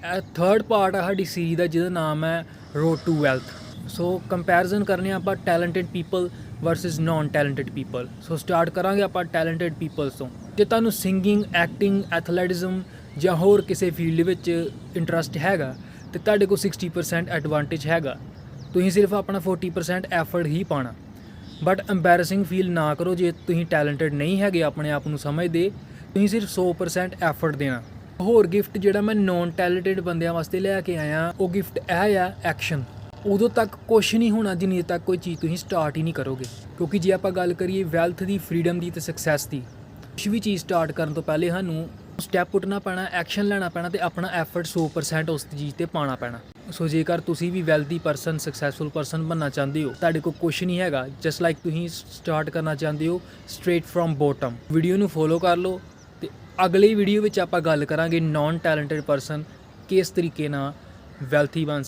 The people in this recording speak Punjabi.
ਇਹ ਥਰਡ ਪਾਰਟ ਆ ਸਾਡੀ ਸੀਰੀਜ਼ ਦਾ, ਜਿਹਦਾ ਨਾਮ ਹੈ road to wealth so comparison ਕਰਨੇ ਆਪਾਂ talented people versus non talented people so start ਕਰਾਂਗੇ ਆਪਾਂ ਟੈਲੈਂਟਡ ਪੀਪਲਸ ਤੋਂ। ਜੇ ਤੁਹਾਨੂੰ ਸਿੰਗਿੰਗ ਐਕਟਿੰਗ ਐਥਲੈਟਿਜ਼ਮ ਜਾਂ ਹੋਰ ਕਿਸੇ ਫੀਲਡ ਵਿੱਚ ਇੰਟਰਸਟ ਹੈਗਾ, ਤੇ ਤੁਹਾਡੇ ਕੋਲ 60% ਐਡਵਾਂਟੇਜ ਹੈਗਾ। ਤੁਸੀਂ ਸਿਰਫ ਆਪਣਾ 40% ਐਫਰਟ ਹੀ ਪਾਣਾ ਬਟ ਐਮਬੈਰਸਿੰਗ ਫੀਲ ਨਾ ਕਰੋ ਜੇ ਤੁਸੀਂ ਟੈਲੈਂਟਡ ਨਹੀਂ ਹੈਗੇ, ਆਪਣੇ ਆਪ ਨੂੰ ਸਮਝਦੇ। ਤੁਸੀਂ ਸਿਰਫ 100% ਐਫਰਟ ਦੇਣਾ। ਹੋਰ ਗਿਫਟ ਜਿਹੜਾ ਮੈਂ ਨੌਨ ਟੈਲੈਂਟਡ ਬੰਦਿਆਂ ਵਾਸਤੇ ਲੈ ਕੇ ਆਇਆ, ਉਹ ਗਿਫਟ ਇਹ ਆ ਐਕਸ਼ਨ ਉਦੋਂ ਤੱਕ ਕੁਝ ਨਹੀਂ ਹੋਣਾ ਜਿੰਨੀ ਤੱਕ ਕੋਈ ਚੀਜ਼ ਤੁਸੀਂ ਸਟਾਰਟ ਹੀ ਨਹੀਂ ਕਰੋਗੇ। ਕਿਉਂਕਿ ਜੇ ਆਪਾਂ ਗੱਲ ਕਰੀਏ ਵੈਲਥ ਦੀ ਫਰੀडम ਦੀ ਤੇ ਸਕਸੈਸ ਦੀ ਕੁਝ ਵੀ ਚੀਜ਼ ਸਟਾਰਟ ਕਰਨ ਤੋਂ ਪਹਿਲੇ ਸਾਨੂੰ ਸਟੈਪ ਉੱਠਣਾ ਪੈਣਾ ਐਕਸ਼ਨ ਲੈਣਾ ਪੈਣਾ ਤੇ ਆਪਣਾ ਐਫਰਟ 100% ਉਸ ਚੀਜ਼ ਤੇ ਪਾਣਾ ਪੈਣਾ। ਸੋ ਜੇਕਰ ਤੁਸੀਂ ਵੀ ਵੈਲਥੀ ਪਰਸਨ ਸਕਸੈਸਫੁਲ ਪਰਸਨ ਬਣਨਾ ਚਾਹੁੰਦੇ ਹੋ, ਤੁਹਾਡੇ ਕੋਲ ਕੁਝ ਨਹੀਂ ਹੈਗਾ ਜਸਟ ਲਾਈਕ ਤੁਸੀਂ ਸਟਾਰਟ ਕਰਨਾ ਚਾਹੁੰਦੇ ਹੋ ਸਟ੍ਰੇਟ ਫਰੋਮ ਬੋਟਮ ਵੀਡੀਓ ਨੂੰ ਫੋਲੋ ਕਰ ਲਓ ਅਗਲੀ ਵੀਡੀਓ ਵਿੱਚ ਆਪਾਂ ਗੱਲ ਕਰਾਂਗੇ ਨਾਨ ਟੈਲੈਂਟਡ ਪਰਸਨ ਕਿਸ ਤਰੀਕੇ ਨਾਲ ਵੈਲਥੀ ਬਣ